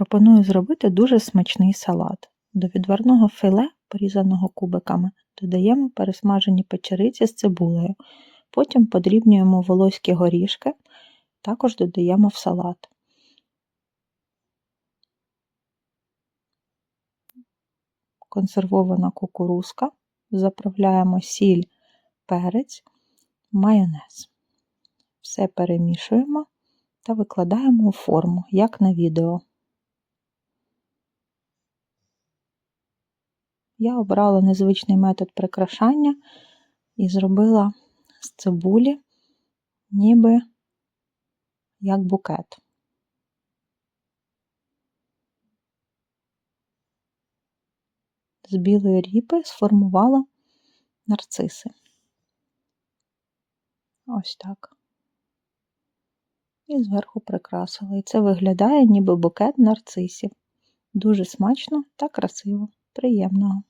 Пропоную зробити дуже смачний салат. До відварного філе, порізаного кубиками, додаємо пересмажені печериці з цибулею. Потім подрібнюємо волоські горішки, також додаємо в салат. Консервована кукурузка, заправляємо сіль, перець, майонез. Все перемішуємо та викладаємо у форму, як на відео. Я обрала незвичний метод прикрашання і зробила з цибулі ніби як букет. З білої ріпи сформувала нарциси. Ось так. І зверху прикрасила. І це виглядає ніби букет нарцисів. Дуже смачно та красиво. Приємного!